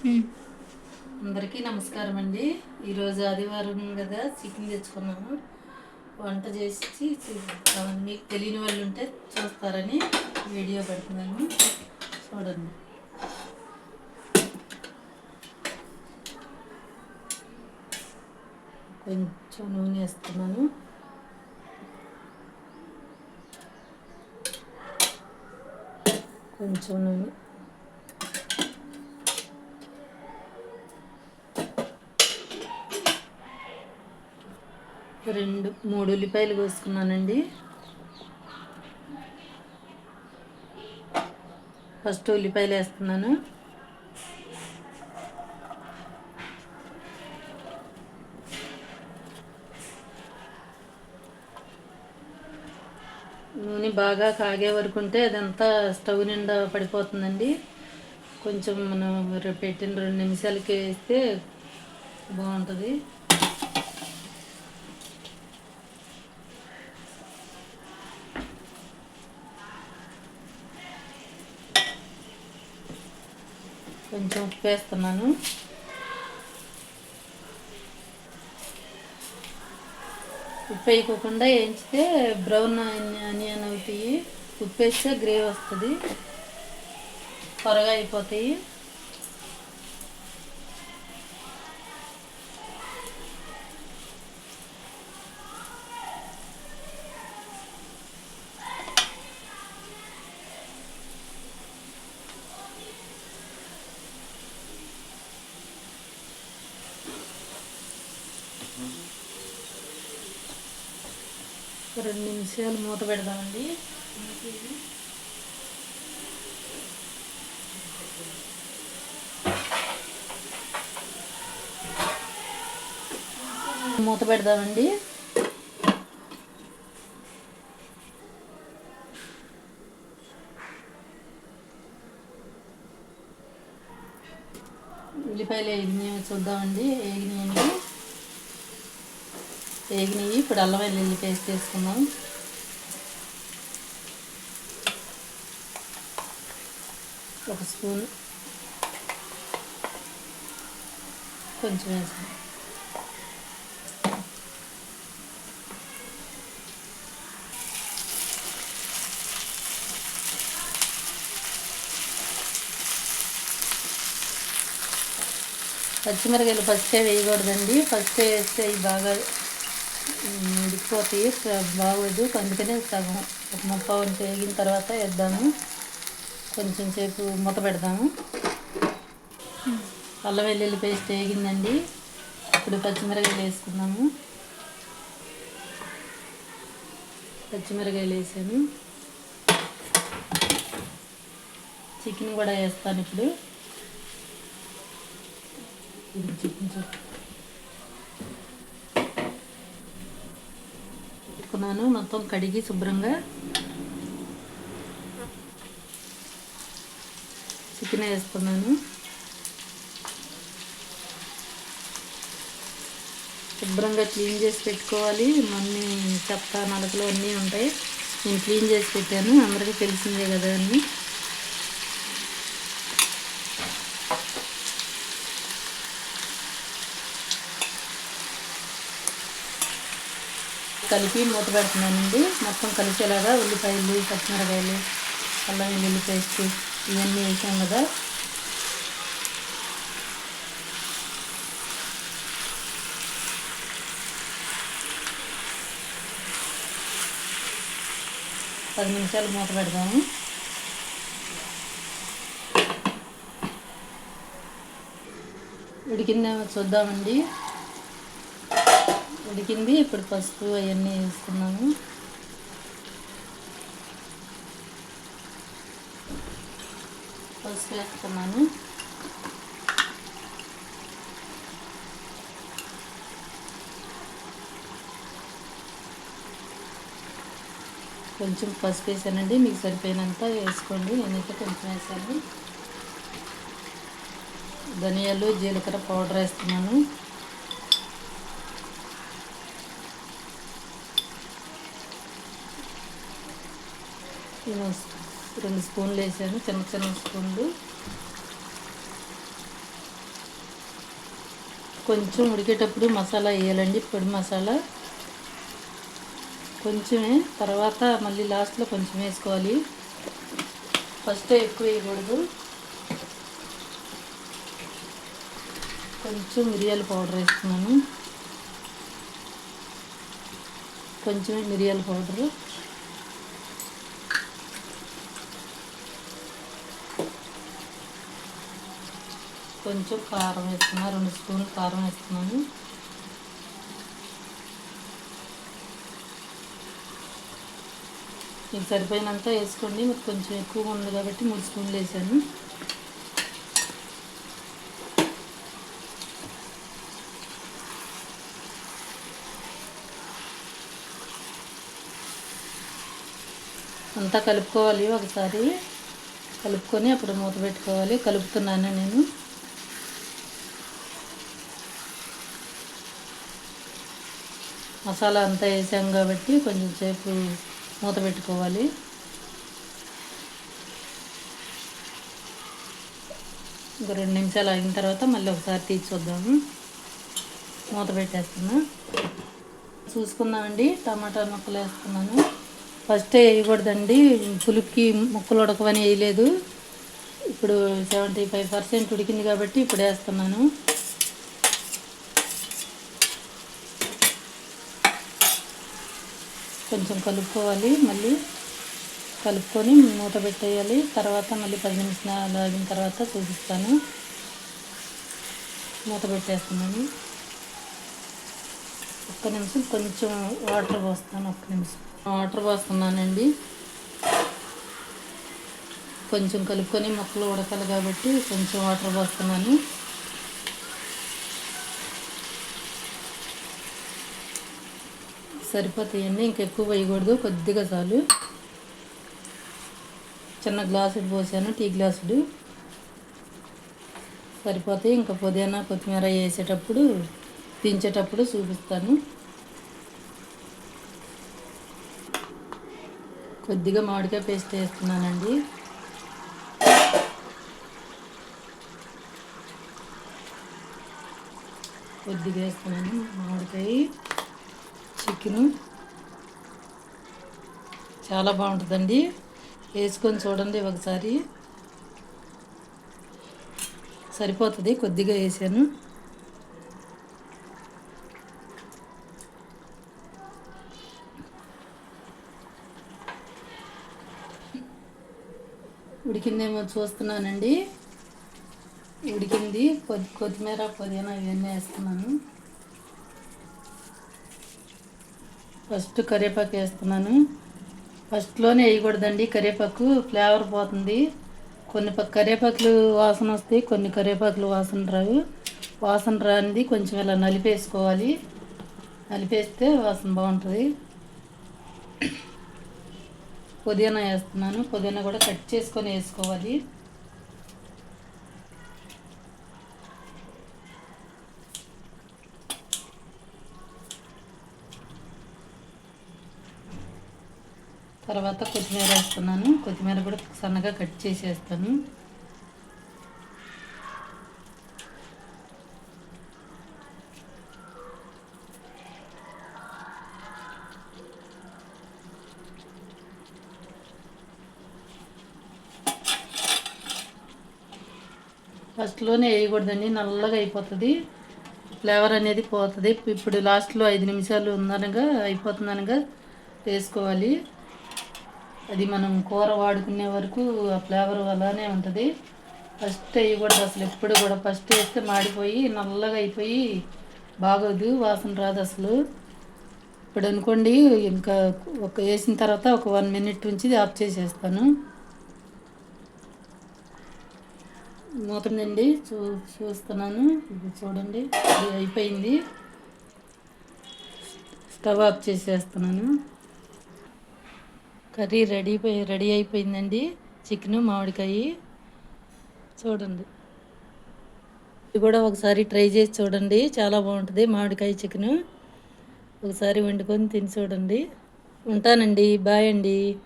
అందరికీ నమస్కారం అండి. ఈరోజు ఆదివారం కదా చికెన్ తెచ్చుకున్నాము. వంట చేసి మీకు తెలియని వాళ్ళు ఉంటే చూస్తారని వీడియో పెడుతున్నాను. చూడండి. కొంచెం నూనె వేస్తున్నాను. కొంచెం నూనె. రెండు మూడు ఉల్లిపాయలు కోసుకున్నానండి. ఫస్ట్ ఉల్లిపాయలు వేస్తున్నాను. నూనె బాగా కాగే వరకు ఉంటే అదంతా స్టవ్ నిండా పడిపోతుందండి. కొంచెం మనం పెట్టిన రెండు నిమిషాలకి వేస్తే బాగుంటుంది. కొంచెం ఉప్పు వేస్తున్నాను ఉప్పు వేయకోకుండా వేయించితే బ్రౌన్ ఆనియన్ అవుతాయి. ఉప్పు వేస్తే గ్రేవీ వస్తుంది. త్వరగా అయిపోతాయి. ఒక రెండు నిమిషాలు మూత పెడదామండి. మూత పెడదామండి. ఉల్లిపాయలు వేగినాయి చూద్దామండి. వేగినాయండి. వేగినాయి. ఇప్పుడు అల్లం వెల్లుల్లి పేస్ట్ వేసుకుందాం. ఒక స్పూన్ కొంచెం వేసాం. పచ్చిమిరకాయలు ఫస్టే వేయకూడదండి. ఫస్టే వేస్తే అవి బాగా ఉడికిపోతాయి బాగోదు. అందుకనే సగం ఒక ముప్పై వంతు వేగిన తర్వాత వేద్దాము. కొంచెం సేపు మూత పెడదాము. అల్లం వెల్లుల్లి పేస్ట్ వేగిందండి. ఇప్పుడు పచ్చిమిరకాయలు వేసుకుందాము. పచ్చిమిరకాయలు వేసాను. చికెన్ కూడా వేస్తాను ఇప్పుడు. చికెన్ చికెన్ తీసుకున్నాను మొత్తం కడిగి శుభ్రంగా చికెన్ వేసుకున్నాను. శుభ్రంగా క్లీన్ చేసి పెట్టుకోవాలి. మమ్మీ చెత్త నలకలు అన్నీ ఉంటాయి. నేను క్లీన్ చేసి పెట్టాను. అందరికీ తెలిసిందే కదా అన్నీ. కలిపి మూత పెడుతున్నానండి. మొత్తం కలిసేలాగా ఉల్లిపాయలు పచ్చిమిరకాయలు అల్లం వెల్లుల్లి పేస్ట్ ఇవన్నీ వేసాం కదా. పది నిమిషాలు మూత పెడదాము. ఉడికిందేమో చూద్దామండి. ఉడికింది. ఇప్పుడు పసుపు అవన్నీ వేసుకున్నాము పసుపు వేసుకున్నాను కొంచెం పసుపు వేసానండి. మీకు సరిపోయినంత వేసుకోండి. నేనైతే కొంచెం వేసాను. ధనియాలు జీలకర్ర పౌడర్ వేస్తున్నాను. నేను రెండు స్పూన్లు వేసాను చిన్న చిన్న స్పూన్లు. కొంచెం ఉడికేటప్పుడు మసాలా వేయాలండి పొడి మసాలా. కొంచెమే తర్వాత మళ్ళీ లాస్ట్లో కొంచెం వేసుకోవాలి. ఫస్ట్ ఎక్కువ వేయకూడదు. కొంచెం మిరియాల పౌడర్ వేస్తున్నాను. కొంచెమే మిరియాల పౌడరు. కొంచెం కారం వేస్తున్నా రెండు స్పూన్లు కారం వేస్తున్నాను. మీకు సరిపోయినంత వేసుకోండి. మీకు కొంచెం ఎక్కువగా ఉంది కాబట్టి మూడు స్పూన్లు వేసాను. అంతా కలుపుకోవాలి ఒకసారి. కలుపుకొని అప్పుడు మూత పెట్టుకోవాలి. కలుపుతున్నాను నేను. మసాలా అంతా వేసాం కాబట్టి కొంచెం సేపు మూత పెట్టుకోవాలి. ఒక రెండు నిమిషాలు ఆగిన తర్వాత మళ్ళీ ఒకసారి తీసి చూద్దాము మూత పెట్టేస్తున్నా. చూసుకుందామండి టమాటా ముక్కలు వేస్తున్నాను. ఫస్ట్ వేయకూడదండి పులుపుకి ముక్కలు ఉడకవని వేయలేదు. ఇప్పుడు సెవెంటీ ఫైవ్ పర్సెంట్ ఉడికింది కాబట్టి ఇప్పుడు వేస్తున్నాను. కొంచెం కలుపుకోవాలి మళ్ళీ కలుపుకొని మూత పెట్టేయాలి. తర్వాత మళ్ళీ పది నిమిషాలు ఆగిన తర్వాత చూపిస్తాను. మూత పెట్టేస్తున్నాను. ఒక్క నిమిషం కొంచెం వాటర్ పోస్తాను ఒక్క నిమిషం. వాటర్ పోస్తున్నానండి. కొంచెం కలుపుకొని మొక్కలు ఉడకాలి కాబట్టి కొంచెం వాటర్ పోస్తున్నాను. సరిపోతాయండి. ఇంకా ఎక్కువ వేయకూడదు. కొద్దిగా చాలు. చిన్న గ్లాసుడు పోసాను. టీ గ్లాసుడు. సరిపోతాయి. ఇంకా పుదీనా కొత్తిమీర వేసేటప్పుడు దించేటప్పుడు చూపిస్తాను. కొద్దిగా మామిడికాయ పేస్ట్ వేస్తున్నానండి. కొద్దిగా వేస్తున్నాను మామిడికాయ. చికెను. చాలా బాగుంటుందండి. వేసుకొని చూడండి ఒకసారి. సరిపోతుంది కొద్దిగా వేసాను. ఉడికిందేమో చూస్తున్నానండి. ఉడికింది. కొద్ది కొత్తిమీర పుదీనా ఇవన్నీ వేస్తున్నాను. ఫస్ట్ కరివేపాకు వేస్తున్నాను. ఫస్ట్లోనే వేయకూడదండి కరివేపాకు ఫ్లేవర్ పోతుంది. కొన్ని కరివేపాకులు వాసన వస్తాయి కొన్ని కరివేపాకులు వాసన రావు. వాసన రానిది కొంచెం ఇలా నలిపేసుకోవాలి. నలిపేస్తే వాసన బాగుంటుంది. పుదీనా వేస్తున్నాను. పుదీనా కూడా కట్ చేసుకొని వేసుకోవాలి. తర్వాత కొత్తిమీర వేస్తున్నాను. కొత్తిమీర కూడా సన్నగా కట్ చేసేస్తాను. ఫస్ట్లోనే వేయకూడదండి నల్లగా అయిపోతుంది. ఫ్లేవర్ అనేది పోతుంది. ఇప్పుడు లాస్ట్లో ఐదు నిమిషాలు ఉందనగా అయిపోతుందనగా వేసుకోవాలి. అది మనం కూర వాడుకునే వరకు ఆ ఫ్లేవర్ అలానే ఉంటుంది. ఫస్ట్ వేయకూడదు అసలు ఎప్పుడు కూడా ఫస్ట్ వేస్తే మాడిపోయి నల్లగా అయిపోయి బాగోదు వాసన రాదు అసలు. ఇప్పుడు అనుకోండి ఇంకా ఒక వేసిన తర్వాత ఒక వన్ మినిట్ ఉంచి ఆఫ్ చేసేస్తాను. మూతుందండి చూ చూస్తున్నాను. ఇది చూడండి అది అయిపోయింది. స్టవ్ ఆఫ్ చేసేస్తున్నాను. కర్రీ రెడీ రెడీ అయిపోయిందండి. చికెన్ మామిడికాయ చూడండి. ఇది కూడా ఒకసారి ట్రై చేసి చూడండి. చాలా బాగుంటుంది మామిడికాయ చికెన్. ఒకసారి వండుకొని తిని చూడండి. ఉంటానండి. బాయ్ అండి.